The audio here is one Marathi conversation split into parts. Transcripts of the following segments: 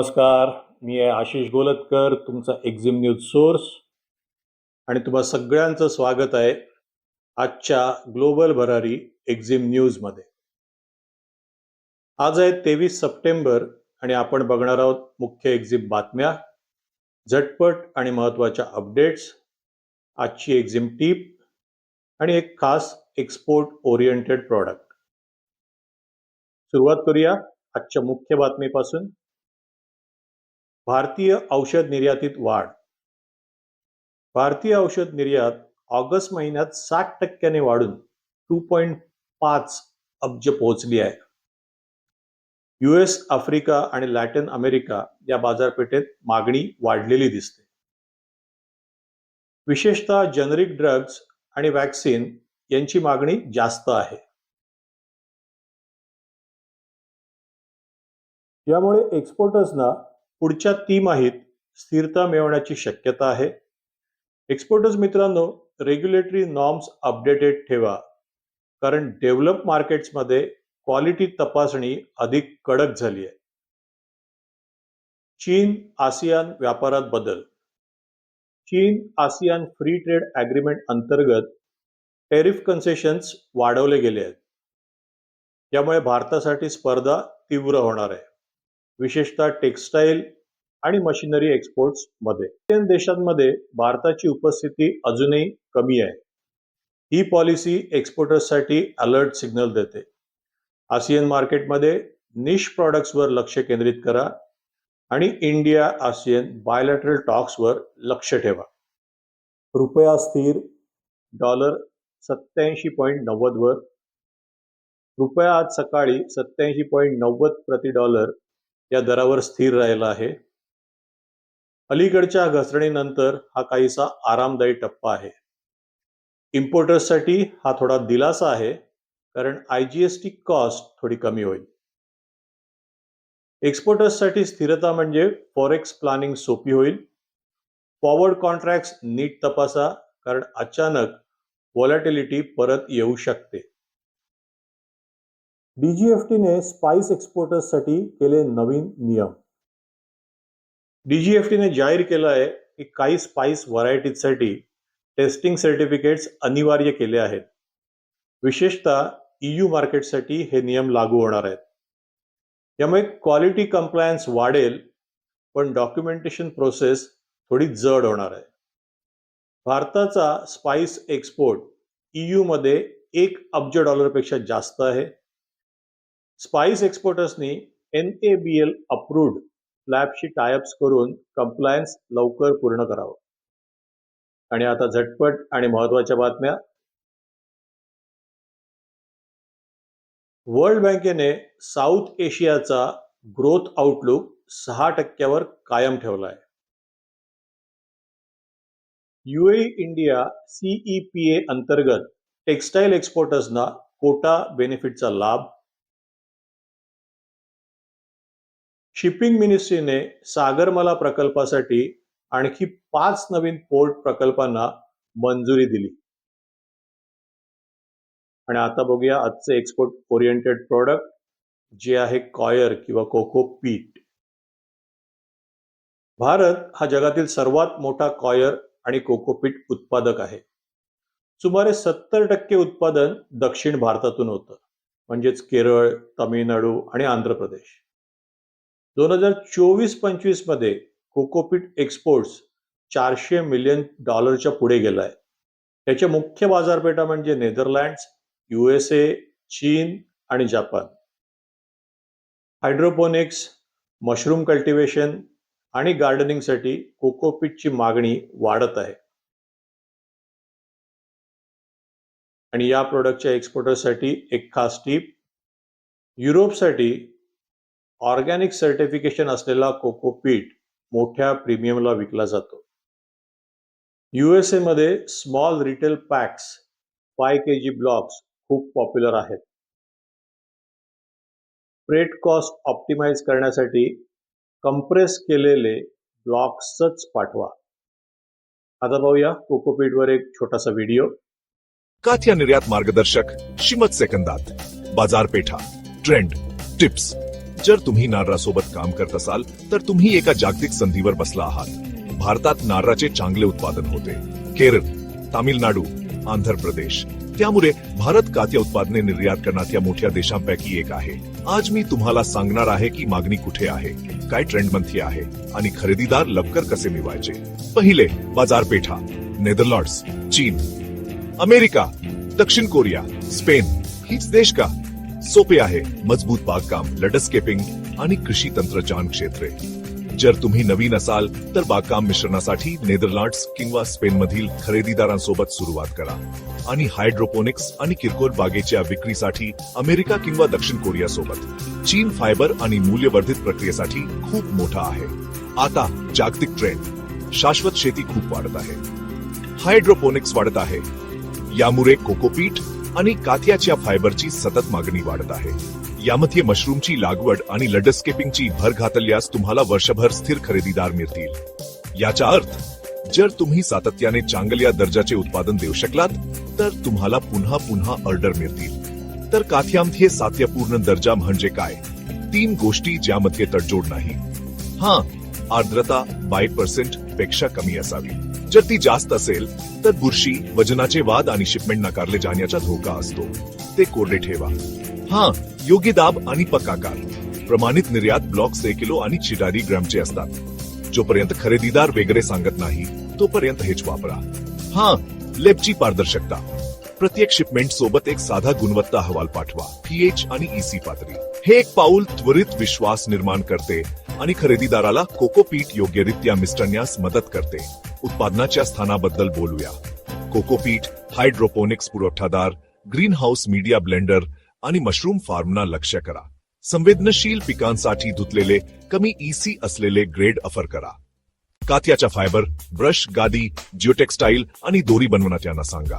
नमस्कार. मी आहे आशिष गोलतकर तुमचा एक्झिम न्यूज सोर्स आणि तुम्हा सगळ्यांचं स्वागत आहे आजच्या ग्लोबल भरारी एक्झिम न्यूजमध्ये आज आहे तेवीस सप्टेंबर आणि आपण बघणार आहोत मुख्य एक्झिम बातम्या झटपट आणि महत्त्वाच्या अपडेट्स आजची एक्झिम टीप आणि एक खास एक्सपोर्ट ओरिएंटेड प्रॉडक्ट सुरुवात करूया आजच्या मुख्य बातमीपासून. भारतीय औषध निर्यातीत वाढ. भारतीय औषध निर्यात ऑगस्ट महिन्यात साठ टक्क्याने वाढून टू पॉईंट पाच अब्ज पोहोचली आहे. युएस आफ्रिका आणि लॅटिन अमेरिका या बाजारपेठेत मागणी वाढलेली दिसते. विशेषतः जनरिक ड्रग्ज आणि वॅक्सिन यांची मागणी जास्त आहे. यामुळे एक्सपोर्टर्सना पुढच्या तिमाहीत स्थिरता मिळवण्याची शक्यता आहे. एक्सपोर्टर्स मित्रांनो रेग्युलेटरी नॉर्म्स अपडेटेड ठेवा. कारण डेव्हलप मार्केट्समध्ये क्वालिटी तपासणी अधिक कडक झाली आहे. चीन आसियान व्यापारात बदल. चीन आसियान फ्री ट्रेड ॲग्रीमेंट अंतर्गत टेरिफ कन्सेशन्स वाढवले गेले आहेत. यामुळे भारतासाठी स्पर्धा तीव्र होणार आहे. विशेषतः टेक्स्टाईल आणि मशिनरी एक्सपोर्ट्समध्ये. देशांमध्ये भारताची उपस्थिती अजूनही कमी आहे. ही पॉलिसी एक्सपोर्टर्ससाठी अलर्ट सिग्नल देते. आसियन मार्केटमध्ये निश प्रॉडक्ट्सवर लक्ष केंद्रित करा आणि इंडिया आसियन बायोलॅटरल टॉक्सवर लक्ष ठेवा. रुपया स्थिर डॉलर सत्याऐंशी पॉईंट नव्वदवर रुपया आज सकाळी सत्याऐंशी पॉईंट नव्वद प्रति डॉलर या दरावर स्थिर राहिला आहे. अलीकडच्या घसरणीनंतर हा काहीसा आरामदायी टप्पा आहे. इम्पोर्टर्ससाठी हा थोडा दिलासा आहे कारण I G S T cost थोडी कमी होईल. एक्सपोर्टर्ससाठी स्थिरता म्हणजे फॉरेक्स प्लॅनिंग सोपी होईल. फॉरवर्ड कॉन्ट्रॅक्ट्स नीट तपासा कारण अचानक व्हॉलॅटिलिटी परत येऊ शकते. डीजीएफटीने स्पाइस एक्सपोर्टर्ससाठी केले नवीन नियम. डीजीएफटीने जाहीर केलं आहे की काही स्पाइस व्हरायटीजसाठी टेस्टिंग सर्टिफिकेट्स अनिवार्य केले आहेत. विशेषतः ईयू मार्केटसाठी हे नियम लागू होणार आहेत. यामुळे क्वालिटी कंप्लायन्स वाढेल पण डॉक्युमेंटेशन प्रोसेस थोडी जड होणार आहे. भारताचा स्पाइस एक्सपोर्ट ईयू मध्ये एक अब्ज डॉलरपेक्षा जास्त आहे. Spice एक्सपोर्टर्सनी N A B L approved लॅबशी tieups करून कंप्लायन्स लवकर पूर्ण करावं. आणि आता झटपट आणि महत्त्वाच्या बातम्या. वर्ल्ड बँकेने साऊथ एशियाचा ग्रोथ आउटलुक सहा टक्क्यावर कायम ठेवला आहे युए इंडिया सीईपीए अंतर्गत टेक्स्टाईल एक्सपोर्टर्सना कोटा बेनिफिटचा लाभ शिपिंग मिनिस्ट्रीने सागरमाला प्रकल्पासाठी आणखी पाच नवीन पोर्ट प्रकल्पांना मंजुरी दिली. आणि आता बघूया आजचे एक्सपोर्ट ओरिएंटेड प्रोडक्ट जे आहे कॉयर किंवा कोको पीट. भारत हा जगातील सर्वात मोठा कॉयर आणि कोकोपीट उत्पादक आहे. सुमारे सत्तर टक्के उत्पादन दक्षिण भारतातून होतं. म्हणजेच केरळ तामिळनाडू आणि आंध्र प्रदेश. दोन हजार चोवीस पंचवीसमध्ये कोकोपीट एक्सपोर्ट्स चारशे मिलियन डॉलरच्या पुढे गेलाय. त्याच्या मुख्य बाजारपेठा म्हणजे नेदरलँड्स युएसए चीन आणि जपान. हायड्रोपोनिक्स मशरूम कल्टिवेशन आणि गार्डनिंगसाठी कोकोपीटची मागणी वाढत आहे. आणि या प्रोडक्टच्या एक्सपोर्टरसाठी एक खास टीप युरोपसाठी ऑर्गॅनिक सर्टिफिकेशन असलेला कोकोपीट मोठ्या प्रीमियमला विकला जातो. युएसए मध्ये small retail packs five K G blocks खूप पॉप्युलर आहेत. फ्रेट कॉस्ट ऑप्टिमाइज करण्यासाठी कंप्रेस केलेले ब्लॉक्सच पाठवा. आता पाहूया कोकोपीटवर एक छोटासा व्हिडिओ. काथ्या निर्यात मार्गदर्शक श्रीमत सेकंदात. बाजारपेठा ट्रेंड टिप्स. जर तुम्ही नारळासोबत काम करत असाल तर तुम्ही एका जागतिक संधीवर बसला आहात. भारतात नारळाचे चांगले उत्पादन होते. केरळ तामिळनाडू आंध्र प्रदेश. त्यामुळे भारत कात्या उत्पादने निर्यात करण्याच्या मोठ्या देशांपैकी एक आहे. आज मी तुम्हाला सांगणार आहे की मागणी कुठे आहे काय ट्रेंडमध्ये आहे आणि खरेदीदार लवकर कसे मिळवायचे. पहिले बाजारपेठा. नेदरलँड्स चीन. अमेरिका दक्षिण कोरिया स्पेन. हीच देश का? सोपे आहे मजबूत बागकाम लडस्केपिंग आणि कृषी तंत्रज्ञान क्षेत्रे. जर तुम्ही नवीन असाल तर बागकाम मिश्रणासाठी नेदरलँड्स किंवा स्पेन मधील खरेदीदारांसोबत सुरुवात करा. आणि हायड्रोपोनिक्स आणि किरकोळ बागेच्या विक्रीसाठी अमेरिका किंवा दक्षिण कोरिया सोबत चीन फायबर आणि मूल्यवर्धित प्रक्रियेसाठी खूप मोठा आहे. आता जागतिक ट्रेंड शाश्वत शेती खूप वाढत आहे. हायड्रोपोनिक्स वाढत आहे. यामुळे कोकोपीट आणि काथ्याच्या फायबरची सतत मागणी वाढत आहे. यामध्ये मशरूमची लागवड आणि लडस्केपिंगची भर घातल्यास तुम्हाला वर्षभर स्थिर खरेदीदार मिळतील. याचा अर्थ जर तुम्ही सातत्याने चांगल्या दर्जाचे उत्पादन देऊ शकलात तर तुम्हाला पुन्हा पुन्हा ऑर्डर मिळतील. तर काथ्यामध्ये सात्यपूर्ण दर्जा म्हणजे काय? तीन गोष्टी ज्यामध्ये तडजोड नाही. हा आर्द्रता बाय पर्सेंटपेक्षा कमी असावी. जर ती जास्त असेल तर बुरशी वजनाचे वाद आणि शिपमेंट नाकारले जाण्याचा धोका असतो. ते कोरडे ठेवा. हा योग्य दाब आणि पक्काकार प्रमाणित निर्यात ब्लॉक्स एक किलो आणि चिटारी ग्रॅमचे असतात. जोपर्यंत खरेदीदार वगैरे सांगत नाही तोपर्यंत हेच वापरा. हा लेपची पारदर्शकता. प्रत्येक शिपमेंट सोबत एक साधा गुणवत्ता अहवाल पाठवा. पीएच आणि ईसी पातळी हे एक पाऊल त्वरित विश्वास निर्माण करते आणि खरेदीदाराला कोकोपीट योग्यरित्या मिसळण्यास मदत करते. उत्पादनाच्या स्थानाबद्दल बोलूया. कोकोपीट हायड्रोपोनिक्स पुरवठादार ग्रीन हाऊस मीडिया ब्लेंडर आणि मशरूम फार्मना लक्ष करा. संवेदनशील पिकांसाठी धुतलेले कमी ईसी असलेले ग्रेड ऑफर करा. काथ्याच्या फायबर ब्रश गादी जिओटेक्स्टाईल आणि दोरी बनवण्यात सांगा.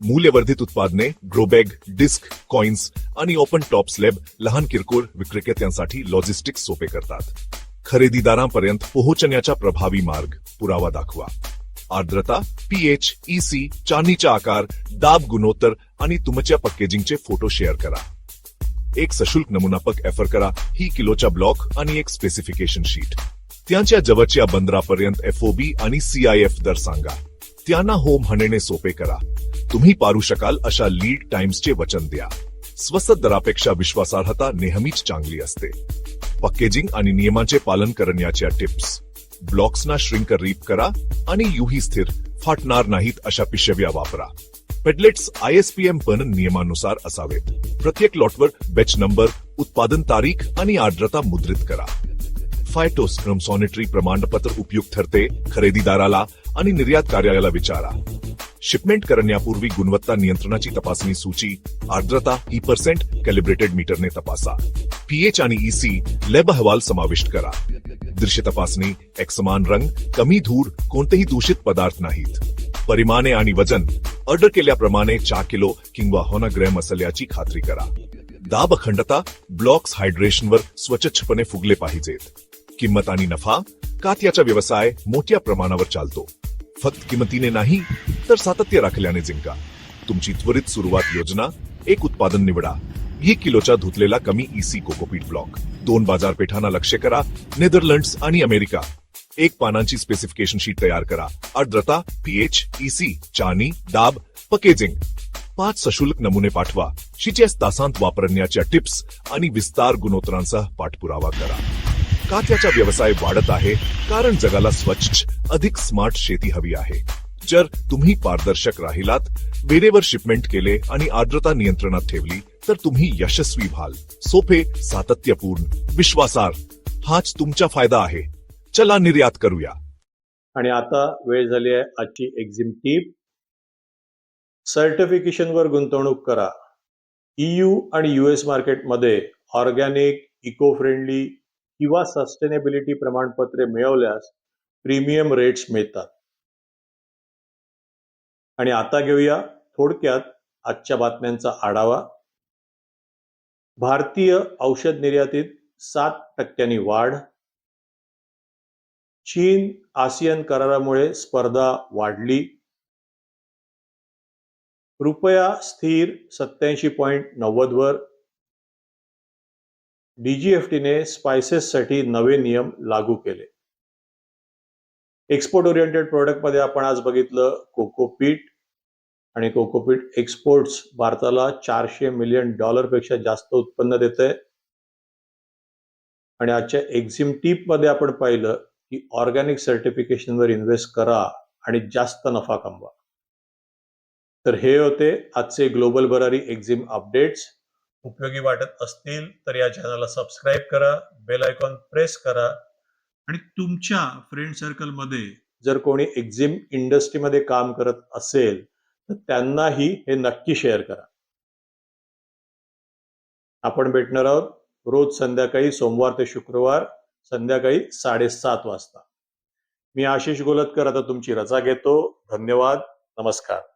मूल्यवर्धित उत्पादने ग्रोबॅग डिस्क कॉइन्स आणि ओपन टॉप स्लेब लहान किरकोळ विक्रेत्यांसाठी लॉजिस्टिक्स सोपे करतात. खरेदीदारांपर्यंत पोहोचण्याचा प्रभावी मार्ग. पुरावा दाखवा. आर्द्रता पीएच ईसी चांदीचा आकार दाब गुणोत्तर आणि तुमच्या पॅकेजिंगचे फोटो शेअर करा. एक सशुल्क नमुनापक एफर करा. ही किलोचा ब्लॉक आणि एक स्पेसिफिकेशन शीट. त्यांच्या जवळच्या बंदरापर्यंत एफओबी आणि सीआयएफ दर सांगा. त्यांना हो म्हणणे सोपे करा. तुम्ही पारू शकाल अशा लीड टाइम्सचे वचन द्या. स्वस्त दरापेक्षा विश्वासार्हता नेहमीच चांगली असते. पॅकेजिंग आणि नियमांचे पालन करण्याच्या टिप्स. ब्लॉक्सना श्रिंक रीप करा आणि युही स्थिर फाटणार नाहीत अशा पिशव्या वापरा. पेडलेट्स आयएसपीएम पण नियमानुसार असावेत. प्रत्येक लॉटवर बॅच नंबर उत्पादन तारीख आणि आर्द्रता मुद्रित करा. फायटोस्क्रम सॉनिटरी प्रमाणपत्र उपयुक्त ठरते खरेदीदाराला आणि निर्यात कार्यालयाला विचारा. शिपमेंट करण्यापूर्वी गुणवत्ता नियंत्रणाची तपासणी सूची आर्द्रता ई पर्सेंट कॅलिब्रेटेड मीटरने तपासा. पीएच आणि ईसी लॅब अहवाल समाविष्ट करा. दृश्य तपासणी एकसमान रंग कमी धूर कोणतेही दूषित पदार्थ नाहीत. परिमाणे आणि वजन ऑर्डर केल्याप्रमाणे चार किलो किंवा होना ग्रॅम असल्याची खात्री करा. दाब अखंडता ब्लॉक्स हायड्रेशनवर स्वच्छपणे फुगले पाहिजेत. किंमत आणि नफा कात्याचा व्यवसाय मोठ्या प्रमाणावर चालतो. फक्त किंमतीने नाही तर सातत्य राखल्याने जिंका. तुमची त्वरित सुरुवात योजना एक उत्पादन निवडा. एक किलोचा धुतलेला कमी ईसी कोकोपीट ब्लॉक. दोन बाजारपेठांना लक्ष करा नेदरलँड्स आणि अमेरिका. एक पानांची स्पेसिफिकेशन शीट तयार करा. आर्द्रता पीएच ईसी चानी दाब पॅकेजिंग पाच सशुल्क नमुने पाठवा. शिचेस तासांत वापरण्याच्या टिप्स आणि विस्तार गुणोत्तरांसह पाठपुरावा करा. कात्याचा व्यवसाय वाढत आहे कारण जगाला स्वच्छ अधिक स्मार्ट शेती हवी आहे. जर तुम्ही पारदर्शक राहिलात वेळेवर शिपमेंट केले आणि आर्द्रता नियंत्रणात ठेवली तर तुम्ही यशस्वी व्हाल. सोपे सातत्यपूर्ण विश्वासार्ह. हाच तुमचा फायदा आहे. चला निर्यात करूया. आणि आता वेळ झाली आहे आजची एक्झिम टीप सर्टिफिकेशनवर गुंतवणूक करा. ईयू आणि युएस मार्केटमध्ये ऑर्गॅनिक इको फ्रेंडली किंवा सस्टेनेबिलिटी प्रमाणपत्रे मिळवल्यास प्रीमियम रेट्स मिळतात. आणि आता घेऊया थोडक्यात आजच्या बातम्यांचा आढावा. भारतीय औषध निर्यातीत सात टक्क्यांनी वाढ. चीन आसियन करारामुळे स्पर्धा वाढली. रुपया स्थिर सत्याऐंशी पॉईंट नव्वदवर डीजीएफटीने स्पायसेससाठी नवे नियम लागू केले. एक्सपोर्ट ओरिएंटेड प्रोडक्टमध्ये आपण आज बघितलं कोकोपीट आणि कोकोपीट एक्सपोर्ट्स भारताला चारशे मिलियन डॉलरपेक्षा जास्त उत्पन्न देत आहे आणि आजच्या एक्झिम टीपमध्ये आपण पाहिलं की ऑर्गॅनिक सर्टिफिकेशनवर इन्व्हेस्ट करा आणि जास्त नफा कमवा. तर हे होते आजचे ग्लोबल बरारी एक्झिम अपडेट्स. उपयोगी वाटत असतील तर या चॅनलला सबस्क्राईब करा बेल आयकॉन प्रेस करा. आणि तुमच्या फ्रेंड सर्कलमध्ये जर कोणी एक्झिम इंडस्ट्रीमध्ये काम करत असेल तर त्यांनाही हे नक्की शेअर करा. आपण भेटणार आहोत रोज संध्याकाळी सोमवार ते शुक्रवार संध्याकाळी साडेसात वाजता. मी आशिष गोलतकर आता तुमची रजा घेतो. धन्यवाद. नमस्कार.